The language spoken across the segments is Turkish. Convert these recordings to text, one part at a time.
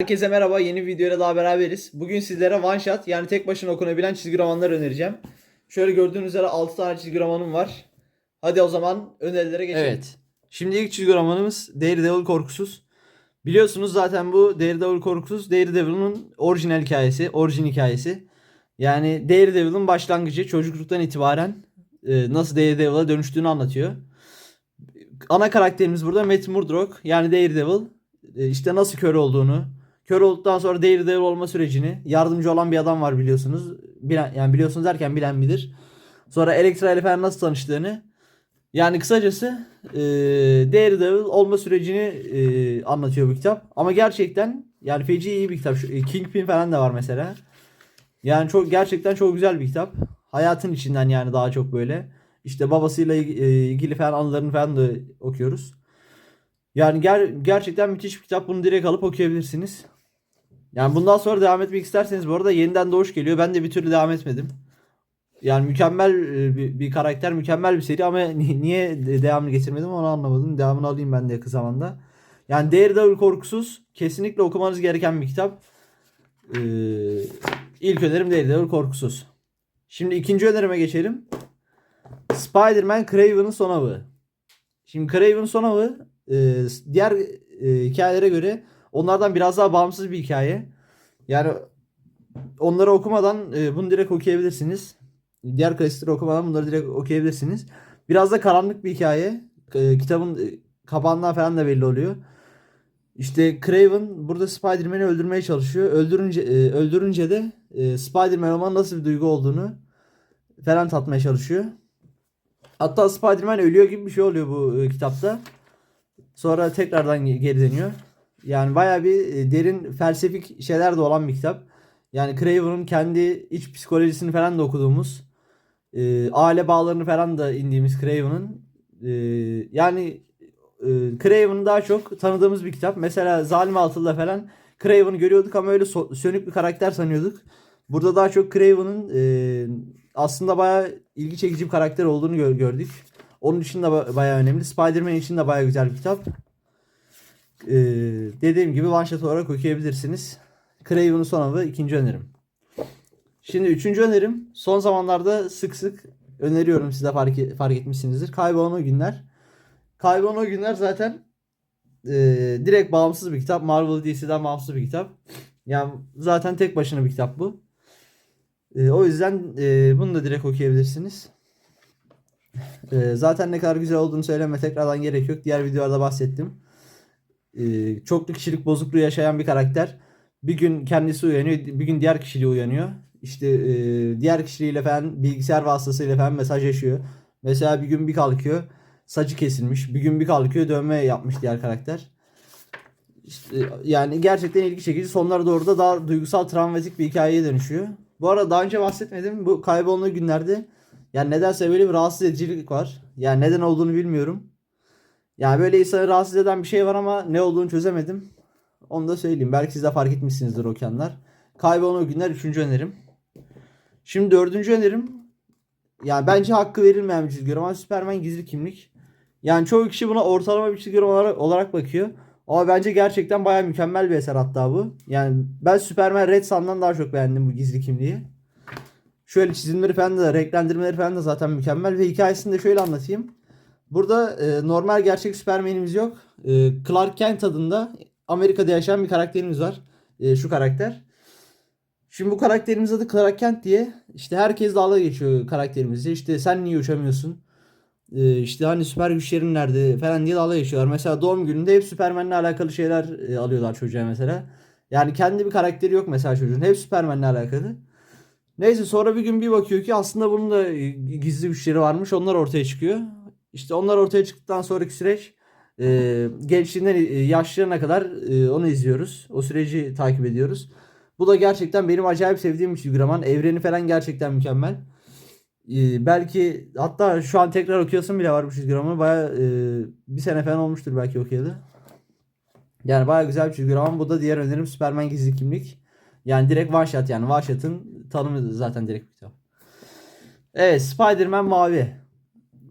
Herkese merhaba. Yeni bir videoyla daha beraberiz. Bugün sizlere one shot yani tek başına okunabilen çizgi romanlar önereceğim. Şöyle gördüğünüz üzere 6 tane çizgi romanım var. Hadi o zaman önerilere geçelim. Evet. Şimdi ilk çizgi romanımız Daredevil Korkusuz. Biliyorsunuz zaten bu Daredevil Korkusuz Daredevil'ın orijinal hikayesi, orijin hikayesi. Yani Daredevil'ın başlangıcı çocukluktan itibaren e, nasıl Daredevil'a dönüştüğünü anlatıyor. Ana karakterimiz burada Matt Murdock yani Daredevil. E, işte nasıl kör olduğunu, kör olduktan sonra Daredevil olma sürecini, yardımcı olan bir adam var biliyorsunuz. Bilen, yani biliyorsunuz derken bilen bilir. Sonra Elektra ile falan nasıl tanıştığını. Yani kısacası e, Daredevil olma sürecini e, anlatıyor bu kitap. Ama gerçekten yani feci iyi bir kitap. Şu, e, Kingpin falan da var mesela. Yani çok gerçekten çok güzel bir kitap. Hayatın içinden yani daha çok böyle. İşte babasıyla e, ilgili falan anılarını falan da okuyoruz. Yani ger- gerçekten müthiş bir kitap. Bunu direkt alıp okuyabilirsiniz. Yani bundan sonra devam etmek isterseniz bu arada yeniden doğuş geliyor. Ben de bir türlü devam etmedim. Yani mükemmel e, bir, bir karakter, mükemmel bir seri ama ni- niye de- devamını getirmedim onu anlamadım. Devamını alayım ben de yakın zamanda. Yani Daredevil Korkusuz kesinlikle okumanız gereken bir kitap. Ee, ilk önerim Daredevil Korkusuz. Şimdi ikinci önerime geçelim. Spider-Man Craven'ın son avı. Şimdi Craven'ın son avı e, diğer e, hikayelere göre onlardan biraz daha bağımsız bir hikaye. Yani onları okumadan e, bunu direkt okuyabilirsiniz. Diğer klasikleri okumadan bunları direkt okuyabilirsiniz. Biraz da karanlık bir hikaye. E, kitabın e, kapağından falan da belli oluyor. İşte Craven burada Spider-Man'i öldürmeye çalışıyor. Öldürünce e, öldürünce de e, Spider-Man olmanın nasıl bir duygu olduğunu falan tatmaya çalışıyor. Hatta Spider-Man ölüyor gibi bir şey oluyor bu e, kitapta. Sonra tekrardan ge- geri dönüyor. Yani baya bir e, derin felsefik şeyler de olan bir kitap. Yani Craven'ın kendi iç psikolojisini falan da okuduğumuz, e, aile bağlarını falan da indiğimiz Craven'ın e, yani e, Craven'ı daha çok tanıdığımız bir kitap. Mesela Zalim Altı'da falan Craven'ı görüyorduk ama öyle so- sönük bir karakter sanıyorduk. Burada daha çok Craven'ın e, aslında bayağı ilgi çekici bir karakter olduğunu gör- gördük. Onun için de ba- bayağı önemli. Spider-Man için de bayağı güzel bir kitap. Ee, dediğim gibi one shot olarak okuyabilirsiniz. Craven'ın son avı ikinci önerim. Şimdi üçüncü önerim son zamanlarda sık sık öneriyorum size fark, fark etmişsinizdir. Kaybolan o günler. Kaybolan o günler zaten e, direkt bağımsız bir kitap. Marvel DC'den bağımsız bir kitap. Yani zaten tek başına bir kitap bu. E, o yüzden e, bunu da direkt okuyabilirsiniz. E, zaten ne kadar güzel olduğunu söyleme tekrardan gerek yok. Diğer videolarda bahsettim. E, çoklu kişilik bozukluğu yaşayan bir karakter. Bir gün kendisi uyanıyor, bir gün diğer kişiliği uyanıyor. İşte e, diğer kişiliğiyle falan bilgisayar vasıtasıyla falan mesajlaşıyor. Mesela bir gün bir kalkıyor saçı kesilmiş. Bir gün bir kalkıyor dövme yapmış diğer karakter. İşte, yani gerçekten ilgi çekici. Sonlara doğru da daha duygusal travmatik bir hikayeye dönüşüyor. Bu arada daha önce bahsetmedim. Bu kaybolma günlerde yani nedense böyle bir rahatsız edicilik var. Yani neden olduğunu bilmiyorum. Yani böyle insanı rahatsız eden bir şey var ama ne olduğunu çözemedim. Onu da söyleyeyim. Belki siz de fark etmişsinizdir okuyanlar. Kaybolan o günler üçüncü önerim. Şimdi dördüncü önerim. Yani bence hakkı verilmeyen bir çizgi roman. Superman gizli kimlik. Yani çoğu kişi buna ortalama bir çizgi roman olarak bakıyor. Ama bence gerçekten baya mükemmel bir eser hatta bu. Yani ben Superman Red Sun'dan daha çok beğendim bu gizli kimliği. Şöyle çizimleri falan da renklendirmeleri falan da zaten mükemmel ve hikayesini de şöyle anlatayım. Burada e, normal gerçek Superman'imiz yok. E, Clark Kent adında Amerika'da yaşayan bir karakterimiz var. E, şu karakter. Şimdi bu karakterimiz adı Clark Kent diye. İşte herkes dalga geçiyor karakterimizi. İşte sen niye uçamıyorsun? E, işte hani süper güçlerin nerede falan diye dalga geçiyorlar. Mesela doğum gününde hep Superman'le alakalı şeyler e, alıyorlar çocuğa mesela. Yani kendi bir karakteri yok mesela çocuğun. Hep Superman'le alakalı. Neyse sonra bir gün bir bakıyor ki aslında bunun da e, gizli güçleri varmış. Onlar ortaya çıkıyor. İşte onlar ortaya çıktıktan sonraki süreç e, gençliğinden e, yaşlarına kadar e, onu izliyoruz. O süreci takip ediyoruz. Bu da gerçekten benim acayip sevdiğim bir çizgi roman. Evreni falan gerçekten mükemmel. E, belki hatta şu an tekrar okuyasım bile var bu çizgi romanı. Baya bir sene falan olmuştur belki okuyalı. Yani baya güzel bir çizgi roman. Bu da diğer önerim Superman Gizli Kimlik. Yani direkt one yani. One tanımı zaten direkt bir kitap. Evet Spider-Man mavi.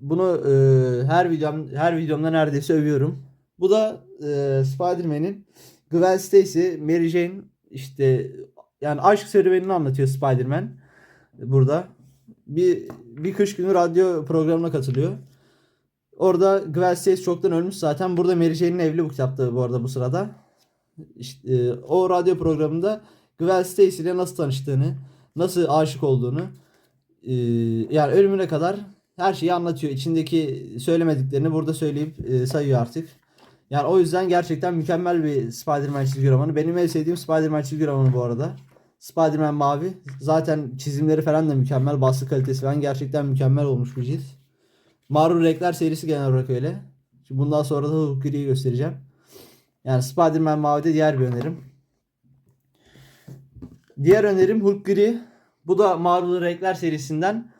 Bunu e, her videom her videomda neredeyse övüyorum. Bu da e, Spider-Man'in Gwen Stacy, Mary Jane işte yani aşk serüvenini anlatıyor Spider-Man burada. Bir bir kış günü radyo programına katılıyor. Orada Gwen Stacy çoktan ölmüş zaten. Burada Mary Jane'in evli bu kitapta bu arada bu sırada. İşte, e, o radyo programında Gwen Stacy ile nasıl tanıştığını, nasıl aşık olduğunu e, yani ölümüne kadar her şeyi anlatıyor. İçindeki söylemediklerini burada söyleyip e, sayıyor artık. Yani o yüzden gerçekten mükemmel bir Spider-Man çizgi romanı. Benim en sevdiğim Spider-Man çizgi romanı bu arada. Spider-Man mavi. Zaten çizimleri falan da mükemmel. Baskı kalitesi falan gerçekten mükemmel olmuş bir cilt. Marvel Renkler serisi genel olarak öyle. Şimdi bundan sonra da Hulk Gri'yi göstereceğim. Yani Spider-Man mavi de diğer bir önerim. Diğer önerim Hulk Gri. Bu da Marvel Renkler serisinden.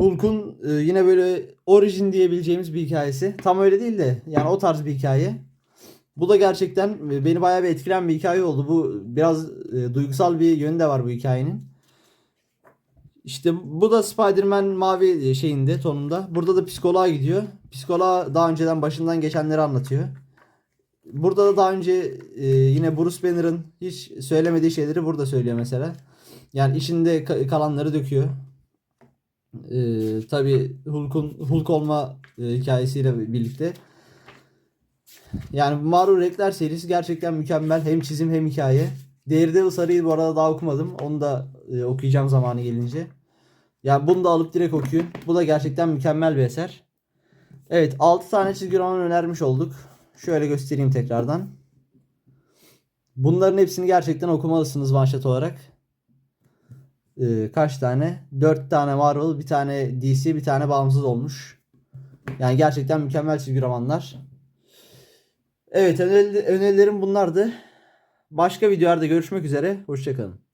Hulk'un e, yine böyle orijin diyebileceğimiz bir hikayesi. Tam öyle değil de yani o tarz bir hikaye. Bu da gerçekten e, beni bayağı bir etkilen bir hikaye oldu. Bu biraz e, duygusal bir yönü de var bu hikayenin. İşte bu da Spider-Man mavi şeyinde tonunda. Burada da psikoloğa gidiyor. Psikoloğa daha önceden başından geçenleri anlatıyor. Burada da daha önce yine Bruce Banner'ın hiç söylemediği şeyleri burada söylüyor mesela. Yani içinde ka- kalanları döküyor. Ee, tabii Hulk'un Hulk olma e, hikayesiyle birlikte. Yani Marvel Renkler serisi gerçekten mükemmel. Hem çizim hem hikaye. Daredevil sarıyı bu arada daha okumadım. Onu da e, okuyacağım zamanı gelince. Yani bunu da alıp direkt okuyun. Bu da gerçekten mükemmel bir eser. Evet 6 tane çizgi roman önermiş olduk. Şöyle göstereyim tekrardan. Bunların hepsini gerçekten okumalısınız shot olarak. Ee, kaç tane? 4 tane Marvel, bir tane DC, bir tane bağımsız olmuş. Yani gerçekten mükemmel çizgi romanlar. Evet öneri- önerilerim bunlardı. Başka videolarda görüşmek üzere. Hoşçakalın.